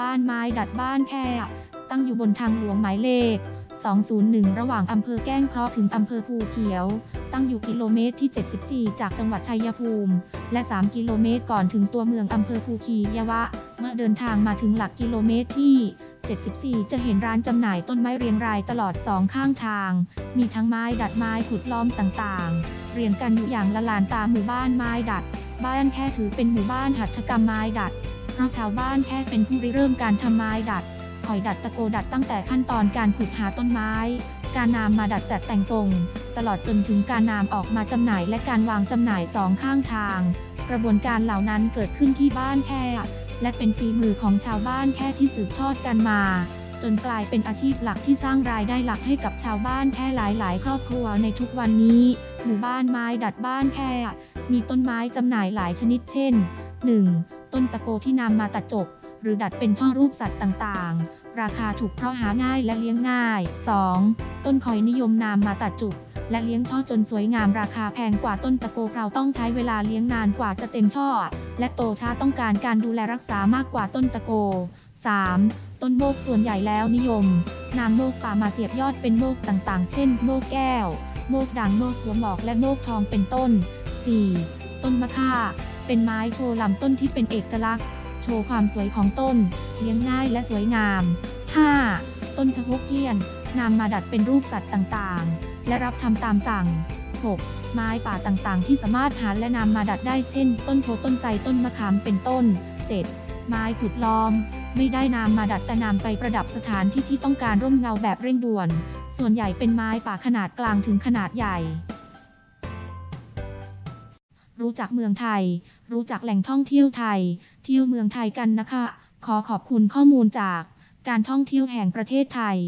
บ้านไม้ดัดบ้านแค่ตั้งอยู่บนทางหลวงหมายเลข 201 ระหว่างอำเภอแก้งเคราะห์ถึงอำเภอภูเขียว ตั้งอยู่กิโลเมตรที่ 74 จากจังหวัดชัยภูมิ และ 3 กิโลเมตรก่อนถึงตัวเมืองอำเภอภูเขียวะ เมื่อเดินทางมาถึงหลักกิโลเมตรที่74 จะเห็นร้านจำหน่ายต้นไม้เรียงรายตลอดสองข้างทาง มีทั้งไม้ดัดไม้ขุดล้อมต่างๆ เรียงกันอยู่อย่างละลานตาหมู่บ้านไม้ดัด บ้านแค่ถือเป็นหมู่บ้านหัตถกรรมไม้ดัด ราะชาวบ้านแค่เป็นผู้ริเริ่มการทำไม้ดัดคอยดัดตะโกดัดตั้งแต่ขั้นตอนการขุดหาต้นไม้ การนำมาดัดจัดแต่งทรง ตลอดจนถึงการนำออกมาจำหน่ายและการวางจำหน่ายสองข้างทาง กระบวนการเหล่านั้นเกิดขึ้นที่บ้านแค่ และเป็นฝีมือของชาวบ้านแค่ที่สืบทอดกันมา จนกลายเป็นอาชีพหลักที่สร้างรายได้หลักให้กับชาวบ้านแค่หลาย ๆ ครอบครัวในทุกวันนี้หมู่บ้านไม้ดัดบ้านแค่ มีต้นไม้จำหน่ายหลายชนิดเช่น 1. ต้นตะโกที่นำมาตัดจบ หรือดัดเป็นช่อรูปสัตว์ต่างๆ ราคาถูกเพราะหาง่ายและเลี้ยงง่าย 2. ต้นคอยนิยมนำมาตัดจุกและเลี้ยงช่อจนสวยงามราคาแพงกว่าต้นตะโกเราต้องใช้เวลาเลี้ยงนานกว่าจะเต็มช่อ และโตช้าต้องการการดูแลรักษามากกว่าต้นตะโก 3. ต้นโมกส่วนใหญ่แล้วนิยมนำโมกป่ามาเสียบยอดเป็นโมกต่างๆ เช่น โมกแก้ว โมกด่างโมกหัวหมอกและโมกทองเป็นต้น 4. ต้นมะค่า เป็นไม้โชว์ลำต้นที่เป็นเอกลักษณ์ โชว์ความสวยของต้น เลี้ยงง่ายและสวยงาม 5. ต้นชะโฮกเกี้ยนนำมาดัดเป็นรูปสัตว์ต่างๆ และรับทำตามสั่ง 6. ไม้ป่าต่างๆ ที่สามารถหาและนำมาดัดได้เช่น ต้นโพต้นไทรต้นมะขามเป็นต้น 7. ไม้ขุดล้อม ไม่ได้นำมาดัดแต่นำไปประดับสถานที่ที่ต้องการร่มเงาแบบเร่งด่วน ส่วนใหญ่เป็นไม้ป่าขนาดกลางถึงขนาดใหญ่ รู้จักเมืองไทย รู้จักแหล่งท่องเที่ยวไทย เที่ยวเมืองไทยกันนะคะ ขอขอบคุณข้อมูลจากการท่องเที่ยวแห่งประเทศไทย